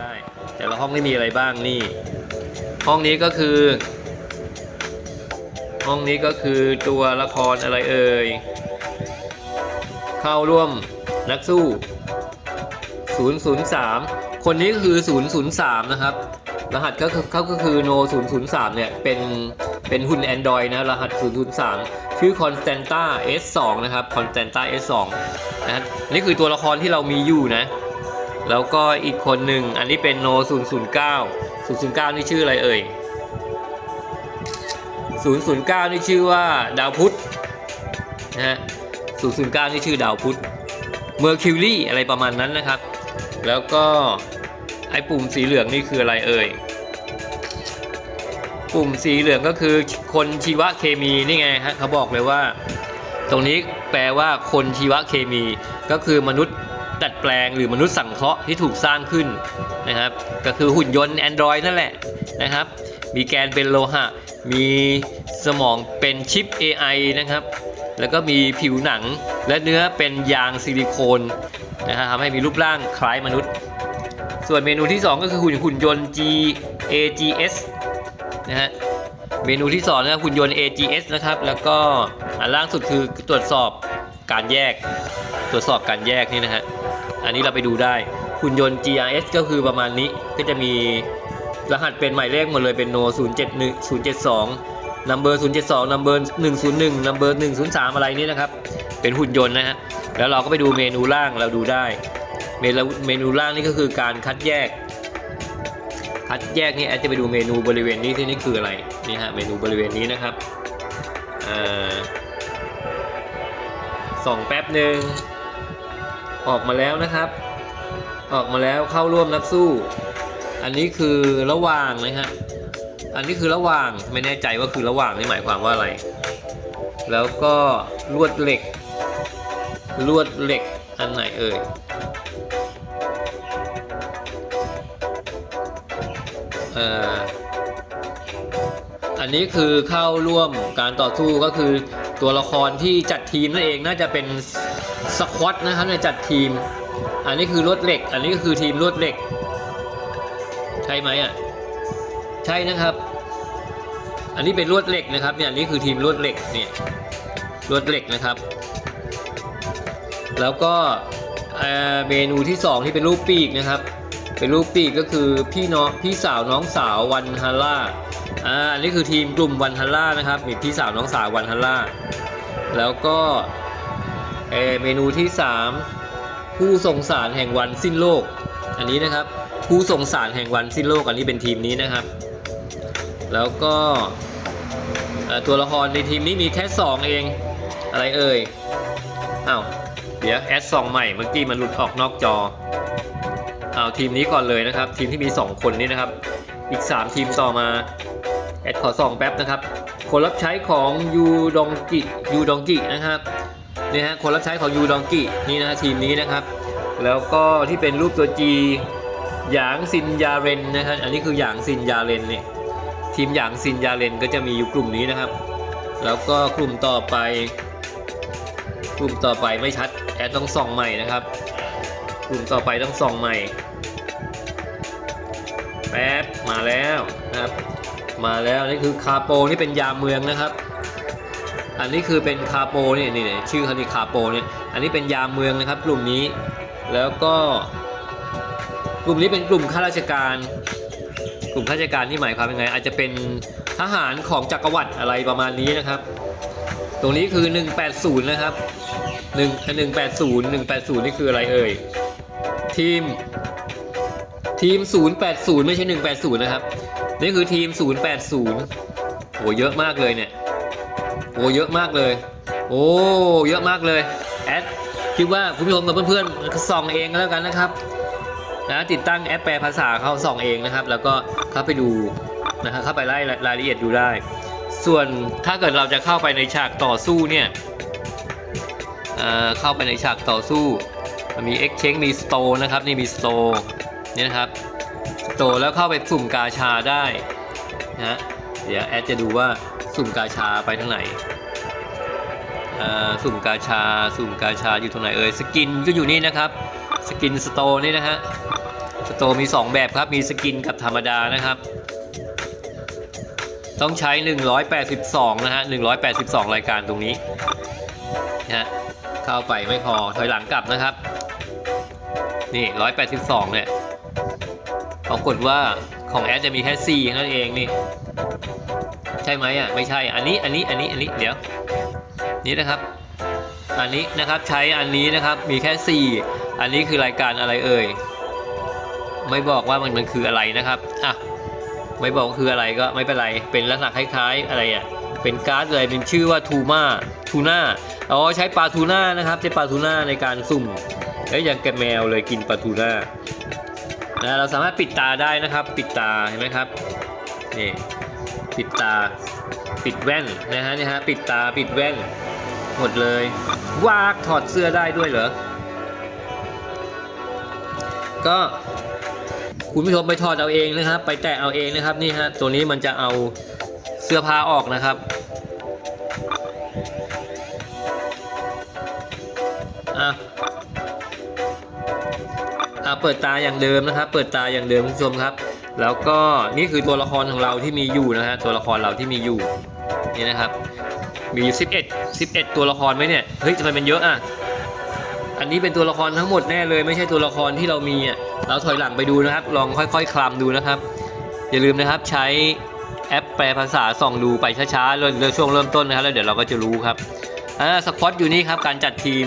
ได้ แต่ละห้องนี่มีอะไรบ้างนี่ ห้องนี้ก็คือ ห้องนี้ก็คือตัวละครอะไรเอ่ย เข้าร่วมนักสู้ 003 คนนี้ก็คือ 003 นะครับ รหัสก็คือเขาก็คือ no 003 เนี่ย เป็นเป็นหุ่น Android นะ รหัส 003 ชื่อ Constanta S2 นะครับ Constanta S2 นะนี่คือตัวละครที่เรามีอยู่นะ แล้วก็อีกคนหนึ่งอันนี้เป็น no 009 009 นี่ชื่ออะไรเอ่ย 009 นี่ชื่อว่าดาวพุธนะฮะ 009 นี่ชื่อดาวพุธเมอร์คิวรีอะไรประมาณนั้นนะครับ แล้วก็ไอ้ปุ่มสีเหลืองนี่คืออะไรเอ่ย ปุ่มสีเหลืองก็คือคนชีวเคมีนี่ไงฮะเขาบอกเลยว่า ตรงนี้แปลว่าคนชีวเคมีก็คือมนุษย์ ดัดแปลงหรือมนุษย์สังเคราะห์ที่ถูกสร้างขึ้นนะครับ ก็คือหุ่นยนต์ Android นั่นแหละนะครับ มีแกนเป็นโลหะ มีสมองเป็นชิป AI นะครับ แล้วก็มีผิวหนังและเนื้อเป็นยางซิลิโคนนะฮะทำให้มีรูปร่างคล้ายมนุษย์ ส่วนเมนูที่ 2 ก็คือหุ่นหุ่นยนต์ G AGS นะฮะเมนูที่2นะครับหุ่นยนต์ AGS นะครับ แล้วก็อันล่างสุดคือตรวจสอบการแยก ตรวจสอบการแยกนี่นะฮะ อันนี้เราไปดูได้หุ่นยนต์ GRS ก็คือประมาณนี้ก็จะมีรหัสเป็นหมายเลขหมดเลยเป็น no 071 072 number 072 number 101 number 103 อะไรนี่นะครับ เป็นหุ่นยนต์นะฮะแล้วเราก็ไปดูเมนูล่างเราดูได้ เมนูเมนูล่างนี่ก็คือการคัดแยก คัดแยกนี่แอดจะไปดูเมนูบริเวณนี้ที่นี่คืออะไรนี่ฮะเมนูบริเวณนี้นะครับอ่าส่องแป๊บหนึ่ง ออกมาแล้วนะครับ ออกมาแล้วเข้าร่วมนักสู้ อันนี้คือระหว่างนะฮะอันนี้คือระหว่างไม่แน่ใจว่าคือระหว่างนี่หมายความว่าอะไร แล้วก็ลวดเหล็ก ลวดเหล็กอันไหนเอ่ยเอ่ออันนี้คือเข้าร่วมการต่อสู้ก็คือตัวละครที่จัดทีมนั่นเองน่าจะเป็น สควอตนะครับในจัดทีม อันนี้คือลวดเหล็ก อันนี้ก็คือทีมลวดเหล็ก ใช่ไหมอะ ใช่นะครับ อันนี้เป็นลวดเหล็กนะครับเนี่ยอันนี้คือทีมลวดเหล็กเนี่ยลวดเหล็กนะครับ แล้วก็เมนูที่สองที่เป็นรูปปีกนะครับ เป็นรูปปีกก็คือพี่น้องพี่สาวน้องสาววันฮาร่าอ่าอันนี้คือทีมกลุ่มวันฮาร่านะครับมีพี่สาวน้องสาววันฮาร่าแล้วก็ เอเมนูที่สามผู้ส่งสารแห่งวันสิ้นโลก อันนี้นะครับ ผู้ส่งสารแห่งวันสิ้นโลกอันนี้เป็นทีมนี้นะครับ แล้วก็ตัวละครในทีมนี้มีแค่สองเอง อะไรเอ่ยอ้าวเดี๋ยวแอดสองใหม่เมื่อกี้มันหลุดออกนอกจอเอาทีมนี้ก่อนเลยนะครับ ทีมที่มี 2 คนนี้นะครับ อีก 3 ทีมต่อมาแอดขอส่องแป๊บนะครับคนรับใช้ของยูดองกิยูดองกินะครับ นี่ฮะคนรับใช้ของยูดองกินี่นะฮะทีมนี้นะครับ แล้วก็ที่เป็นรูปตัว G หยางซินยาเรนนะครับอันนี้คือหยางซินยาเรนเนี่ยทีมหยางซินยาเรนก็จะมีอยู่กลุ่มนี้นะครับ แล้วก็กลุ่มต่อไป กลุ่มต่อไปไม่ชัดแอดต้องส่องใหม่นะครับ กลุ่มต่อไปต้องส่องใหม่แป๊บมาแล้วนะครับ มาแล้วนี่คือคาโปนี่เป็นยาเมืองนะครับ อันนี้คือเป็นคาโปนี่นี่นี่ชื่อเขานี่คาโปเนี่ยอันนี้เป็นยามเมืองนะครับกลุ่มนี้แล้วก็กลุ่มนี้เป็นกลุ่มข้าราชการ กลุ่มข้าราชการที่หมายความยังไง อาจจะเป็นทหารของจักรวรรดิอะไรประมาณนี้นะครับ ตรงนี้คือ 180 นะครับ1 180 180 นี่คืออะไรเอ่ยทีมทีม 080 ไม่ใช่ 180 นะครับ นี่คือทีม 080โหเยอะมากเลยเนี่ย โอ้เยอะมากเลย โอ้เยอะมากเลยแอดคิดว่าคุณผู้ชมกับเพื่อนๆส่องเองก็แล้วกันนะครับนะติดตั้งแอปแปลภาษาเขาส่องเองนะครับ แล้วก็เข้าไปดูนะครับเข้าไปไล่รายละเอียดดูได้ ส่วนถ้าเกิดเราจะเข้าไปในฉากต่อสู้เนี่ยเเข้าไปในฉากต่อสู้มันมี exchange มี store นะครับนี่มี store นี่นะครับ store แล้วเข้าไปสุ่มกาชาได้นะเดี๋ยวแอดจะดูว่า สุ่มกาชาไปทางไหนอ่าสุ่มกาชา สุ่มกาชาอยู่ตรงไหนเอ่ยสกินก็อยู่นี่นะครับ สกินสโตนี่นะฮะสโตมี 2 แบบครับมีสกินกับธรรมดานะครับ ต้องใช้ 182 นะฮะ 182 รายการตรงนี้นะฮะเข้าไปไม่พอถอยหลังกลับนะครับ นี่ 182 เนี่ยปรากฏว่าของแอดจะมีแค่4นั่นเองนี่ ใช่ไหมอะไม่ใช่อันนี้อันนี้อันนี้อันนี้เดี๋ยวนี่นะครับ อันนี้นะครับใช้อันนี้นะครับมีแค่ 4 อันนี้คือรายการอะไรเอ่ยไม่บอกว่ามันมันคืออะไรนะครับอะไม่บอกคืออะไรก็ไม่เป็นไรเป็นลักษณะคล้ายๆอะไรอะเป็นการ์ดอะไรเป็นชื่อว่าทูมาทูน่าอ๋อใช้ปลาทูน่านะครับใช้ปลาทูน่าในการสุ่มเอ้ยอย่างแกแมวเลยกินปลาทูน่านะเราสามารถปิดตาได้นะครับ ปิดตาเห็นไหมครับนี่ ปิดตา ปิดแว่นนะฮะนี่ฮะปิดตาปิดแว่น หมดเลยวากถอดเสื้อได้ด้วยเหรอ ก็คุณผู้ชมไปถอดเอาเองนะครับ ไปแตะเอาเองนะครับนี่ฮะตัวนี้มันจะเอาเสื้อผ้าออกนะครับอะอะเปิดตาอย่างเดิมนะครับ เปิดตาอย่างเดิมคุณผู้ชมครับ แล้วก็นี่คือตัวละครของเราที่มีอยู่นะฮะตัวละครเราที่มีอยู่นี่นะครับ มีอยู่11 11 ตัวละครไหมเนี่ยเฮ้ยทำไมมันเยอะอะอันนี้เป็นตัวละครทั้งหมดแน่เลย ไม่ใช่ตัวละครที่เรามีอะเราถอยหลังไปดูนะครับ ลองค่อยๆคลำดูนะครับ อย่าลืมนะครับใช้แอปแปลภาษาส่องดูไปช้าๆเริ่มเริ่มช่วงเริ่มต้นนะครับแล้วเดี๋ยวเราก็จะรู้ครับอ่าสควอตอยู่นี่ครับการจัดทีม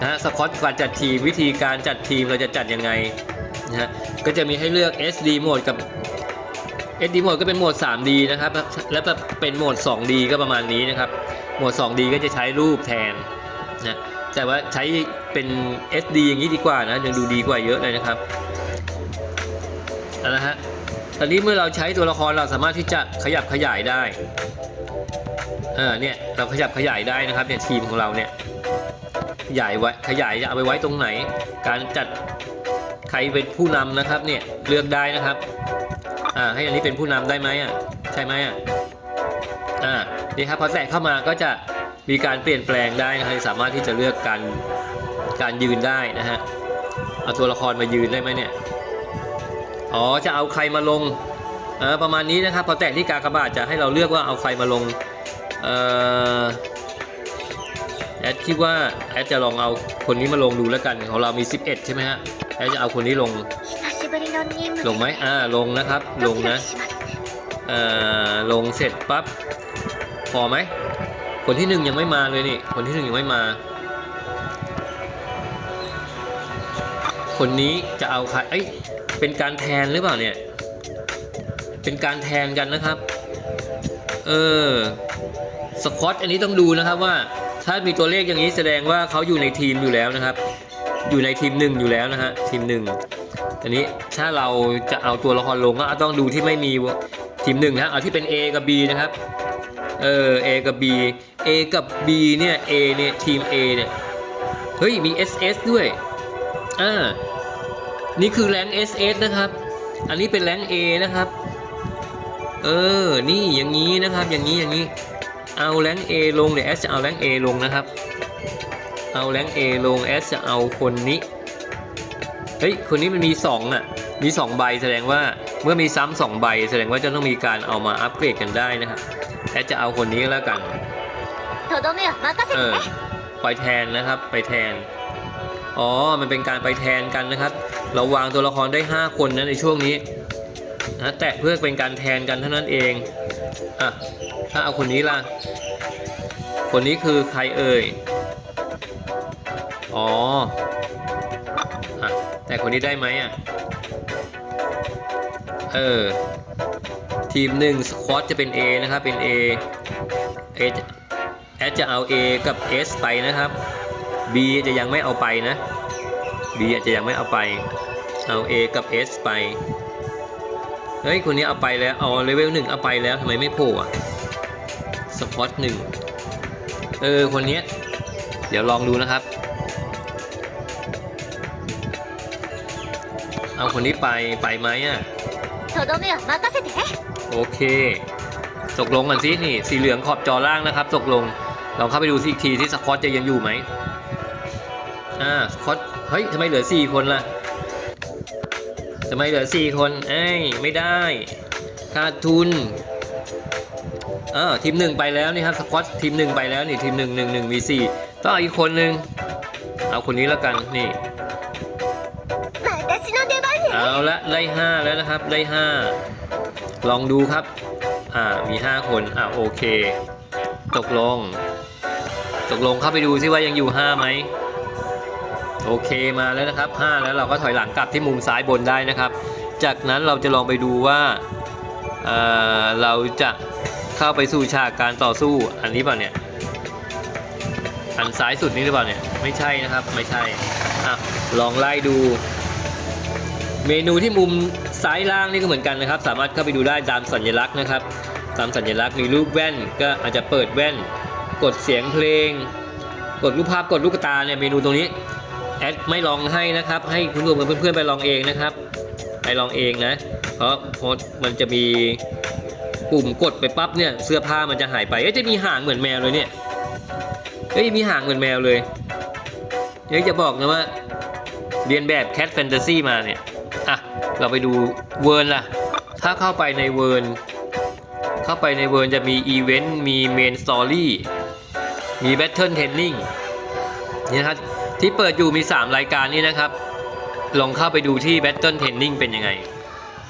นะฮะสควอตการจัดทีมวิธีการจัดทีมเราจะจัดยังไง นะฮะก็จะมีให้เลือก SD โหมดกับ SD โหมดก็เป็นโหมด 3D นะครับ แล้วแบบเป็นโหมด 2D ก็ประมาณนี้นะครับ โหมด 2D ก็จะใช้รูปแทนนะแต่ว่าใช้เป็น SD อย่างนี้ดีกว่านะยังดูดีกว่าเยอะเลยนะครับเอาละฮะตอนนี้เมื่อเราใช้ตัวละครเราสามารถที่จะขยับขยายได้เออเนี่ยเราขยับขยายได้นะครับเนี่ยทีมของเราเนี่ยขยายไว้ขยายจะเอาไปไว้ตรงไหน การจัด ใครเป็นผู้นำนะครับเนี่ยเลือกได้นะครับอ่าให้อันนี้เป็นผู้นำได้ไหมอะใช่ไหมอะอ่านี่ครับพอแตะเข้ามาก็จะมีการเปลี่ยนแปลงได้นะครับสามารถที่จะเลือกการการยืนได้นะฮะเอาตัวละครมายืนได้ไหมเนี่ยอ๋อจะเอาใครมาลงเออประมาณนี้นะครับพอแตะที่กากบาทจะให้เราเลือกว่าเอาใครมาลงเออแอดคิดว่าแอดจะลองเอาคนนี้มาลงดูแล้วกันของเรามี 11 ใช่ไหมฮะ แล้วจะเอาคนนี้ลง ลงไหมอ่าลงนะครับ ลงนะอ่าลงเสร็จปั๊บพอไหมคนที่หนึ่งยังไม่มาเลยนี่ คนที่หนึ่งยังไม่มา คนนี้จะเอาใครเอ้ยเป็นการแทนหรือเปล่าเนี่ย เป็นการแทนกันนะครับ เออสควอตอันนี้ต้องดูนะครับว่าถ้ามีตัวเลขอย่างนี้แสดงว่าเขาอยู่ในทีมอยู่แล้วนะครับ อยู่ในทีมหนึ่งอยู่แล้วนะฮะทีมหนึ่งอันนี้ถ้าเราจะเอาตัวละครลงก็ต้องดูที่ไม่มีทีมหนึ่งนะเอาที่เป็น A กับ B นะครับเออ A กับ B A กับ B เนี่ย A เนี่ยทีม A เนี่ยเฮ้ยมี SS ด้วยอ่านี่คือแรง SS นะครับ อันนี้เป็นแรง A นะครับ เออ นี่อย่างนี้นะครับ อย่างนี้อย่างนี้ เอาแรง A ลงเดี๋ยว S จะเอาแรง A ลงนะครับ เอาแรงเอลง S จะเอาคนนี้ เฮ้ย คนนี้มันมี2อะ มี 2 ใบแสดงว่าเมื่อมีซ้ำสองใบ แสดงว่าจะต้องมีการเอามาอัปเกรดกันได้นะครับแอดจะเอาคนนี้แล้วกันเออไปแทนนะครับ ไปแทน อ๋อ มันเป็นการไปแทนกันนะครับ เราวางตัวละครได้ 5 คนนะในช่วงนี้นะแต่เพื่อเป็นการแทนกันเท่านั้นเอง อะ ถ้าเอาคนนี้ล่ะ คนนี้คือใครเอ่ย อ๋ออะแต่คนนี้ได้ไหมอะ เออ ทีมหนึ่งสควอตจะเป็น A นะครับ เป็น A A จะแอดจะเอา A กับ S ไปนะครับ B จะยังไม่เอาไปนะ B อาจจะยังไม่เอาไป เอา A กับ S ไป เฮ้ย คนนี้เอาไปแล้ว เอาเลเวลหนึ่งเอาไปแล้วทำไมไม่โผล่อะสปอตหนึ่งเออ คนนี้ เดี๋ยวลองดูนะครับ คนนี้ไปไปไหมอะโทโดเมะมาก็เสร็จโอเคตกลงกันสินี่ สีเหลืองขอบจอล่างนะครับตกลงลองเข้าไปดูสิอีกทีที่สกอตจะยังอยู่ไหมอ่าสกอตเฮ้ยทำไมเหลือสี่คนล่ะทำไมเหลือสี่คนเอ้ไม่ได้ขาดทุนเออทีมหนึ่งไปแล้วนี่ครับสกอตทีมหนึ่งไปแล้วนี่ทีมหนึ่งหนึ่งหนึ่งมีสี่ต้องเอาอีกคนหนึ่งเอาคนนี้แล้วกันนี่ เอาละไล่ห้าแล้วนะครับไล่ห้าลองดูครับ อ่ามีห้าคนอ่าโอเค ตกลง ตกลงเข้าไปดูซิว่ายังอยู่ห้าไหมโอเคมาแล้วนะครับห้าแล้วเราก็ถอยหลังกลับที่มุมซ้ายบนได้นะครับ จากนั้นเราจะลองไปดูว่าเอ่อเราจะเข้าไปสู่ฉากการต่อสู้อันนี้เปล่าเนี่ยอันซ้ายสุดนี้หรือเปล่าเนี่ยไม่ใช่นะครับไม่ใช่อะลองไล่ดู เมนูที่มุมซ้ายล่างนี่ก็เหมือนกันนะครับ สามารถเข้าไปดูได้ตามสัญลักษณ์นะครับ ตามสัญลักษณ์มีรูปแว่นก็อาจจะเปิดแว่น กดเสียงเพลง กดรูปภาพกดลูกตาเนี่ยเมนูตรงนี้แอดไม่ลองให้นะครับ ให้คุณผู้ชมเพื่อนๆไปลองเองนะครับไปลองเองนะ เพราะเพราะมันจะมีปุ่มกดไปปั๊บเนี่ยเสื้อผ้ามันจะหายไปเอ้จะมีหางเหมือนแมวเลยเนี่ยเอ้ยมีหางเหมือนแมวเลยเดี๋ยวจะบอกนะว่าเรียนแบบแคทแฟนตาซีมาเนี่ย อะเราไปดูเวิร์นล่ะ ถ้าเข้าไปในเวิร์นเข้าไปในเวิร์นจะมีอีเวนต์มีเมนสตอรี่มีแบทเทิลเทนนิงนี่นะครับที่เปิดอยู่มี 3 รายการนี่นะครับ ลองเข้าไปดูที่แบทเทิลเทนนิงเป็นยังไง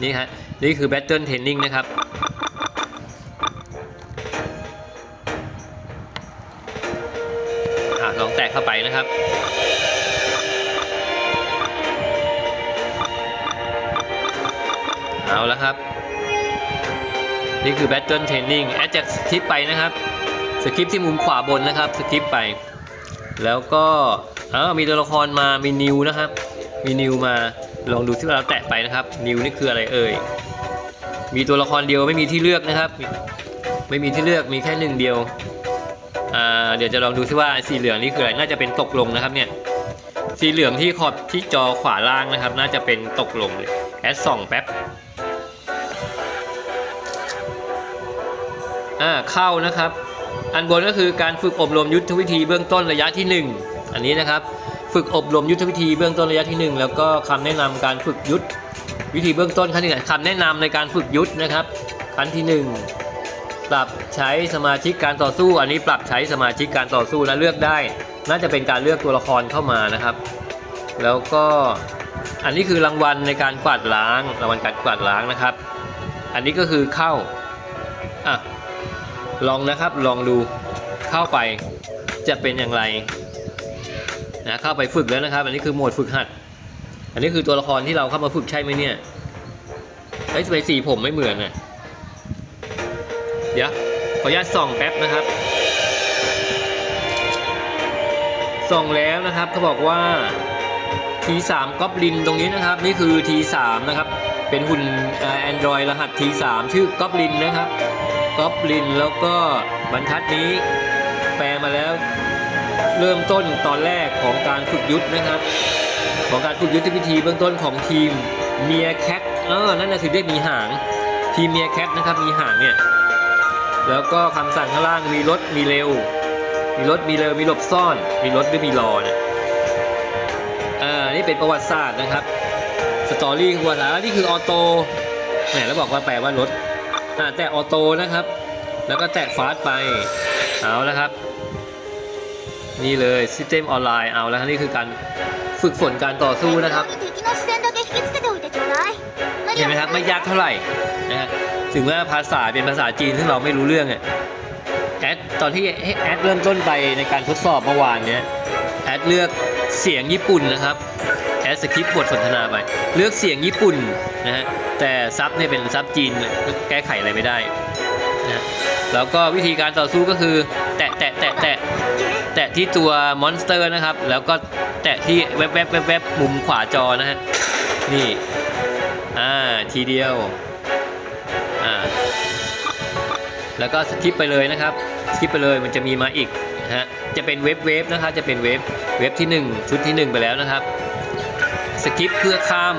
นี่ฮะนี่คือแบทเทิลเทนนิงนะครับ นี่คือ Battle Training แอดจากสคริปไปนะครับ สคริปที่มุมขวาบนนะครับ สคริปไป แล้วก็อ้ามีตัวละครมา มีนิวนะครับ มีนิวมา ลองดูที่เราแตะไปนะครับ นิวนี่คืออะไรเอ่ย มีตัวละครเดียวไม่มีที่เลือกนะครับ ไม่มีที่เลือก มีแค่หนึ่งเดียว อ่า เดี๋ยวจะลองดูที่ว่าสีเหลืองนี่คืออะไร น่าจะเป็นตกลงนะครับเนี่ย สีเหลืองที่ขอบที่จอขวาล่างนะครับ น่าจะเป็นตกลงเลยแอดส่องแป๊บ อ่าเข้านะครับ อันบนก็คือการฝึกอบรมยุทธวิธีเบื้องต้นระยะที่ 1 อันนี้นะครับ ฝึกอบรมยุทธวิธีเบื้องต้นระยะที่ 1 แล้วก็คำแนะนำการฝึกยุทธวิธีเบื้องต้นขั้นที่หนึ่งคำแนะนำในการฝึกยุทธนะครับขั้นที่ 1 ปรับใช้สมาชิกการต่อสู้ อันนี้ปรับใช้สมาชิกการต่อสู้นะเลือกได้ น่าจะเป็นการเลือกตัวละครเข้ามานะครับ แล้วก็อันนี้คือรางวัลในการกวาดล้างรางวัลการกวาดล้างนะครับ อันนี้ก็คือเข้าอะ ลองนะครับลองดูเข้าไปจะเป็นอย่างไรนะเข้าไปฝึกแล้วนะครับ อันนี้คือโหมดฝึกหัด อันนี้คือตัวละครที่เราเข้ามาฝึกใช่ไหมเนี่ยไอ้ไมสีผมไม่เหมือนน่ะเดี๋ยวขออนุญาตส่องแป๊บนะครับส่องแล้วนะครับเขาบอกว่า T3 ก๊อบลินตรงนี้นะครับ นี่คือ T3 นะครับ เป็นหุ่นแอนดรอยรหัส T3 ชื่อก๊อบลินนะครับ ก๊อบลินแล้วก็บรรทัดนี้แปลมาแล้วเริ่มต้นตอนแรกของการฝึกยุทธนะครับ ของการฝึกยุทธวิธีเบื้องต้นของทีมเมียแคทเออนั่นนะถึงได้มีหางทีมเมียแคทนะครับมีหางเนี่ยแล้วก็คำสั่งข้างล่างมีรถมีเร็ว มีรถมีเร็วมีหลบซ่อน มีรถหรือมีรอเนี่ยอ่านี่เป็นประวัติศาสตร์นะครับสตอรี่คือวัติศาแล้วนี่คือออโต้แหมแล้วบอกว่าแปลว่ารถ แตะออโต้นะครับ แล้วก็แตะฟาสไป เอาแล้วครับ นี่เลยซิสเต็มออนไลน์เอาแล้วนี่คือการฝึกฝนการต่อสู้นะครับ เห็นไหมครับไม่ยากเท่าไหร่นะฮะถึงแม้ภาษาเป็นภาษาจีนซึ่งเราไม่รู้เรื่องอะแอดตอนที่แอดเริ่มต้นไปในการทดสอบเมื่อวานเนี้ยแอดเลือกเสียงญี่ปุ่นนะครับ ดสคริปต์บทสนทนาไป เลือกเสียงญี่ปุ่นนะฮะ แต่ซับเนี่ยเป็นซับจีน แก้ไขอะไรไม่ได้นะฮะแล้วก็วิธีการต่อสู้ก็คือ แตะแตะแตะแตะแตะที่ตัวมอนสเตอร์นะครับ แล้วก็แตะที่แวบแวบแวบแวบมุมขวาจอนะฮะ นี่ อ่า ทีเดียว อ่า แล้วก็สคิปไปเลยนะครับสคิปไปเลยมันจะมีมาอีกนะฮะ จะเป็นเว็บเว็บนะครับ จะเป็นเว็บเว็บที่ 1 ชุดที่ 1 ไปแล้วนะครับ สกิปเพื่อข้าม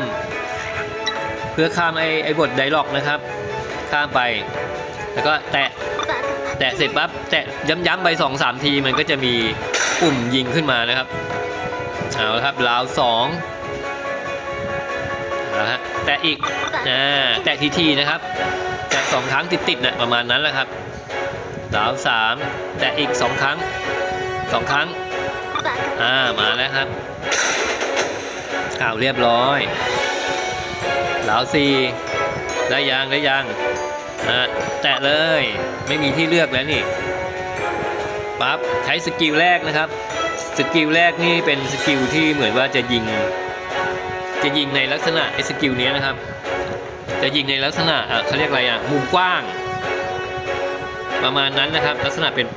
เพื่อข้ามไอ้ไอ้บทไดร็อกนะครับ ข้ามไป แล้วก็แตะแตะเสร็จปั๊บแตะย้ำๆไปสองสามทีมันก็จะมีปุ่มยิงขึ้นมานะครับเอาครับลาวสองนะฮะแตะอีกอ่าแตะทีทีนะครับ แตะสองครั้งติดตินะ่ะประมาณนั้นแหละครับลาวสามแตะอีกสองครั้งสองครั้งอ่ามาแล้วครับ ข่าวเรียบร้อยดาวสี่ได้ยังได้ยังอ่าแตะเลยไม่มีที่เลือกแล้วนี่ปั๊บใช้สกิลแรกนะครับสกิลแรกนี่เป็นสกิลที่เหมือนว่าจะยิง จะยิงในลักษณะไอ้สกิลนี้นะครับ จะยิงในลักษณะอะเขาเรียกอะไรอะมุมกว้าง ประมาณนั้นนะครับ ลักษณะเป็น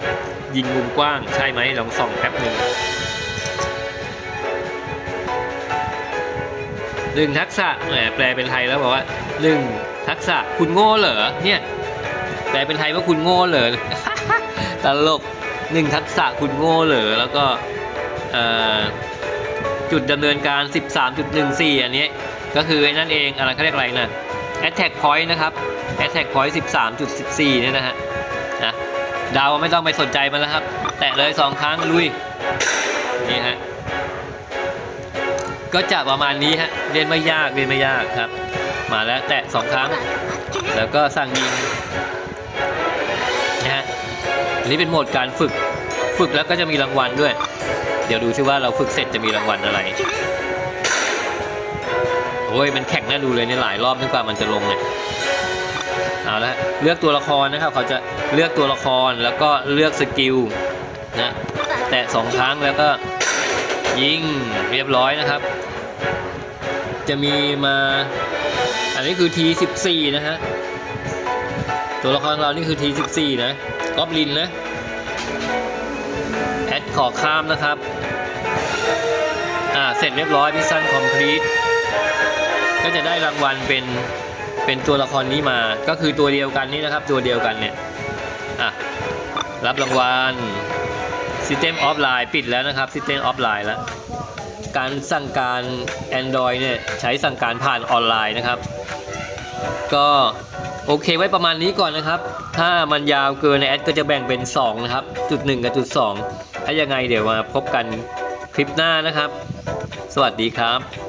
ยิงมุมกว้างใช่ไหมลองส่องแป๊บหนึ่ง หนึ่งทักษะแหมแปลเป็นไทยแล้วบอกว่าหนึ่งทักษะคุณโง่เหรอเนี่ยแปลเป็นไทยว่าคุณโง่เหรอตลกหนึ่งทักษะคุณโง่เหรอแล้วก็จุดดำเนินการ 13.14 อันนี้ก็คือไอ้นั่นเองอะไรเขาเรียกอะไรนะ attack point นะครับ attack point 13.14 เนี่ยนะฮะนะดาวไม่ต้องไปสนใจมันแล้วครับ แตะเลยสองครั้งลุย นี่ฮะ ก็จะประมาณนี้ฮะเรียนไม่ยากเรียนไม่ยากครับ มาแล้วแตะสองครั้ง แล้วก็สั่งยิงนะฮะนี้เป็นโหมดการฝึกฝึกแล้วก็จะมีรางวัลด้วย เดี๋ยวดูซิว่าเราฝึกเสร็จจะมีรางวัลอะไรโอ้ยมันแข็งน่าดูเลยในหลายรอบจนกว่ามันจะลงเนี่ยเอาละเลือกตัวละครนะครับ เขาจะเลือกตัวละครแล้วก็เลือกสกิลนะแตะสองครั้งแล้วก็ยิงเรียบร้อยนะครับ จะมีมา อันนี้คือ T14 นะฮะ ตัวละครเรานี่คือ T14 นะกอบลินนะแอดขอข้ามนะครับ อ่า เสร็จเรียบร้อยพิซซันคอมพลีทก็จะได้รางวัลเป็น เป็นตัวละครนี้มา ก็คือตัวเดียวกันนี่นะครับ ตัวเดียวกันเนี่ย อะ รับรางวัล System Offline ปิดแล้วนะครับ System Offline แล้ว การสั่งการ Android เนี่ยใช้สั่งการผ่านออนไลน์นะครับ ก็โอเคไว้ประมาณนี้ก่อนนะครับ ถ้ามันยาวเกินในแอดก็จะแบ่งเป็น 2 นะครับ จุด 1 กับจุด 2 ถ้ายังไงเดี๋ยวมาพบกันคลิปหน้านะครับ สวัสดีครับ